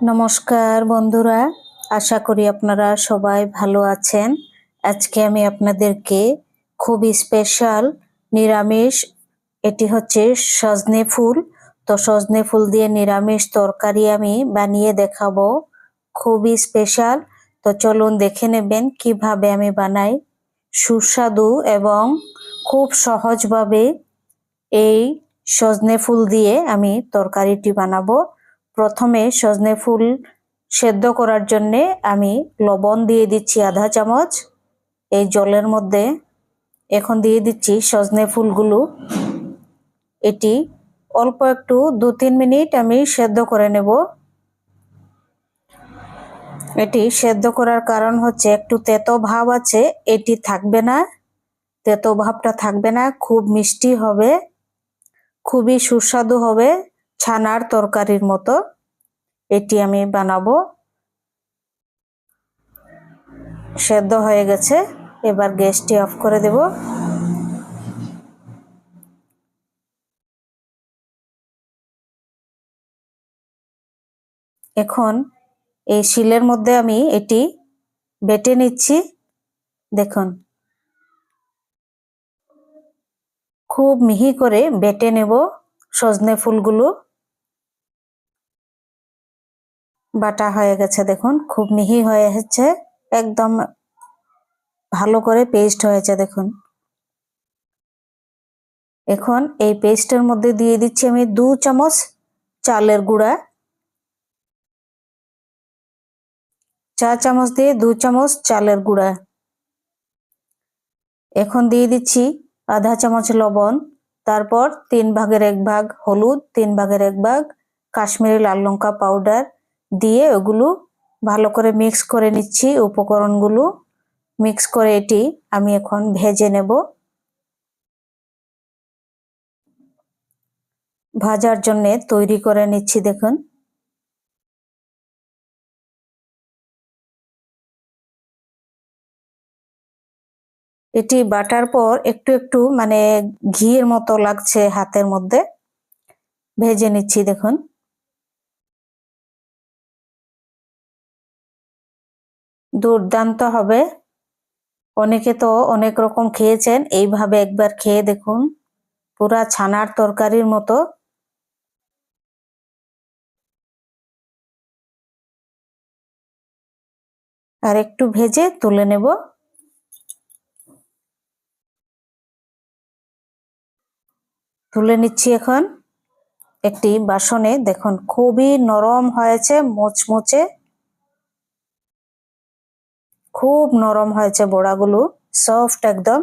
নমস্কার বন্ধুরা, আশা করি আপনারা সবাই ভালো আছেন। আজকে আমি আপনাদেরকে খুবই স্পেশাল নিরামিষ, এটি হচ্ছে সজনে ফুল। তো সজনে ফুল দিয়ে নিরামিষ তরকারি আমি বানিয়ে দেখাবো, খুবই স্পেশাল তো চলুন দেখে নেবেন কীভাবে আমি বানাই। সুস্বাদু এবং খুব সহজভাবে এই সজনে ফুল দিয়ে আমি তরকারিটি বানাবো। প্রথমে সজনে ফুল সেদ্ধ করার জন্যে আমি লবণ দিয়ে দিচ্ছি আধা চামচ। এই জলের মধ্যে এখন দিয়ে দিচ্ছি সজনে ফুলগুলো। এটি অল্প একটু দু তিন মিনিট আমি সেদ্ধ করে নেব। এটি সেদ্ধ করার কারণ হচ্ছে একটু তেতো ভাব আছে, এটি থাকবে না। তেতো ভাবটা থাকবে না, খুব মিষ্টি হবে, খুবই সুস্বাদু হবে ছানার তরকারির মতো। এটি আমি বানাবো। সেদ্ধ হয়ে গেছে। এবার গ্যাসটি অফ করে দেব। এখন এই শিলের মধ্যে আমি এটি বেটে নিচ্ছি। দেখুন। খুব মিহি করে বেটে নেব সজনে ফুলগুলো। বাটা হয়ে গেছে, দেখুন। খুব মিহি হয়ে হচ্ছে একদম ভালো করে পেস্ট হয়েছে, দেখুন। এখন এই পেস্টের মধ্যে দিয়ে দিচ্ছি আমি দু চামচ চালের গুঁড়া। চা চামচ দিয়ে দু চামচ চালের গুঁড়া। এখন দিয়ে দিচ্ছি আধা চামচ লবণ। তারপর তিন ভাগের এক ভাগ হলুদ, তিন ভাগের এক ভাগ কাশ্মীরি লাল লঙ্কা পাউডার দিয়ে ওগুলো ভালো করে মিক্স করে নিচ্ছি উপকরণগুলো। মিক্স করে এটি আমি এখন ভেজে নেব। ভাজার জন্যে তৈরি করে নিচ্ছি, দেখুন। এটি বাটার পর একটু একটু মানে ঘিয়ের মতো লাগছে হাতের মধ্যে। ভেজে নিচ্ছি, দেখুন। দুর্দান্ত হবে। অনেকে তো অনেক রকম খেয়েছেন, এইভাবে একবার খেয়ে দেখুন। পুরা ছানার তরকারির মতো। আর একটু ভেজে তুলে নেব। তুলে নিচ্ছি এখন একটি বাসনে। দেখুন, খুবই নরম হয়েছে, মোচমোচে। খুব নরম হয়েছে বড়াগুলো সফট একদম।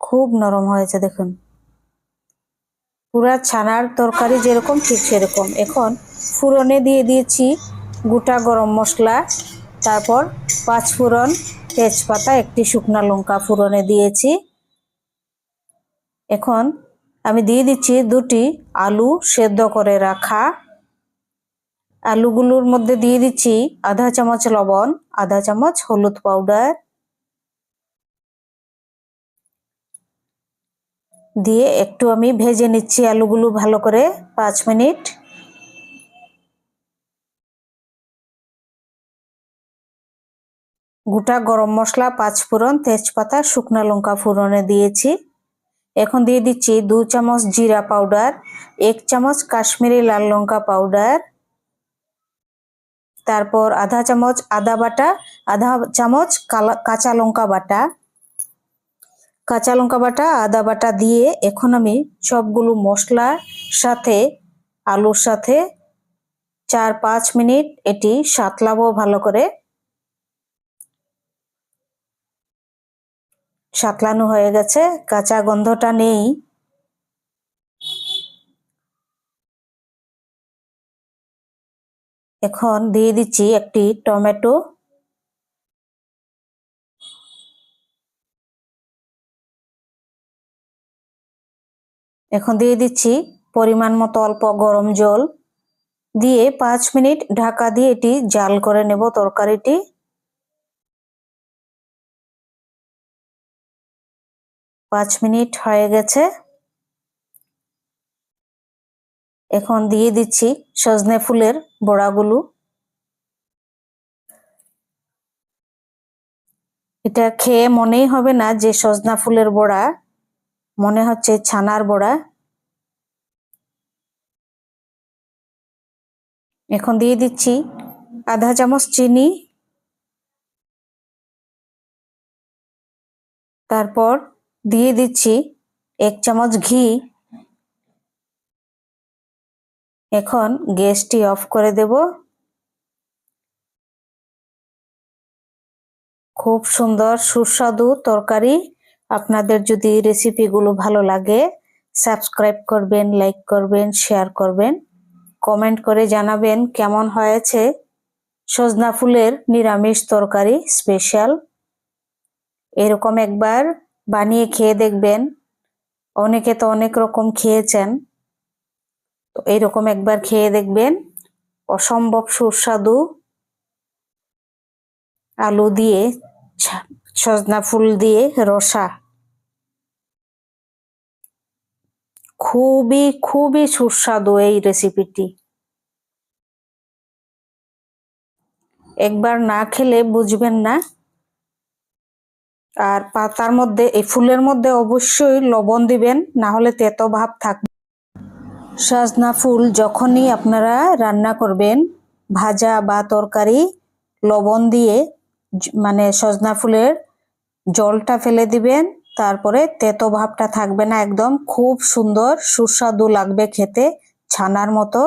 খুব নরম হয়েছে, দেখুন। পুরা ছানার তরকারি যেরকম, ঠিক সেরকম। এখন ফুরনে দিয়ে দিয়েছি গোটা গরম মশলা, তারপর পাঁচ ফুরন তেজপাতা, একটি শুকনা লঙ্কা ফুরনে দিয়েছি। এখন আমি দিয়ে দিচ্ছি দুটি আলু সেদ্ধ করে রাখা। আলুগুলোর মধ্যে দিয়ে দিচ্ছি আধা চামচ লবণ, আধা চামচ হলুদ পাউডার। দিয়ে একটু আমি ভেজে নিচ্ছি আলুগুলো ভালো করে পাঁচ মিনিট। গোটা গরম মশলা পাঁচ ফোড়ন তেজপাতা, শুকনা লঙ্কা ফোড়নে দিয়েছি। এখন দিয়ে দিচ্ছি দু চামচ জিরা পাউডার, এক চামচ কাশ্মীরি লাল লঙ্কা পাউডার, তারপর আধা চামচ আদা বাটা, আধা চামচ কাঁচা লঙ্কা বাটা। কাঁচা লঙ্কা বাটা, আদা বাটা দিয়ে এখন আমি সবগুলো মশলার সাথে, আলুর সাথে চার পাঁচ মিনিট এটি সাতলাবো ভালো করে সাতলানো হয়ে গেছে, কাঁচা গন্ধটা নেই। এখন দিয়ে দিচ্ছি একটি টমেটো। এখন দিয়ে দিচ্ছি পরিমাণ মতো অল্প গরম জল। দিয়ে পাঁচ মিনিট ঢাকা দিয়ে এটি জাল করে নেব তরকারিটি। পাঁচ মিনিট হয়ে গেছে। এখন দিয়ে দিচ্ছি সজনে ফুলের বড়াগুলো। এটা খেয়ে মনেই হবে না যে সজনা ফুলের বড়া, মনে হচ্ছে ছানার বড়া। এখন দিয়ে দিচ্ছি আধা চামচ চিনি। তারপর দিয়ে দিচ্ছি। এক চামচ ঘি। এখন গ্যাসটি অফ করে দেব। খুব সুন্দর সুস্বাদু তরকারি। আপনাদের যদি রেসিপিগুলো ভালো লাগে সাবস্ক্রাইব করবেন লাইক করবেন শেয়ার করবেন। কমেন্ট করে জানাবেন কেমন হয়েছে সজনা ফুলের নিরামিষ তরকারি স্পেশাল এরকম একবার বানিয়ে খেয়ে দেখবেন। অনেকে তো অনেক রকম খেয়েছেন। তো এইরকম একবার খেয়ে দেখবেন। অসম্ভব সুস্বাদু আলু দিয়ে সজনা ফুল দিয়ে রসা। খুবই খুবই সুস্বাদু এই রেসিপিটি একবার না খেলে বুঝবেন না। আর পাতার মধ্যে, এই ফুলের মধ্যে অবশ্যই লবণ দিবেন, না হলে তেতো ভাব থাকবে সজনা ফুল যখনই আপনারা রান্না করবেন, ভাজা বা তরকারি, লবণ দিয়ে মানে সজনা ফুলের জলটা ফেলে দিবেন, তারপরে তেতো ভাবটা থাকবে না একদম, খুব সুন্দর, সুস্বাদু লাগবে খেতে, ছানার মতো।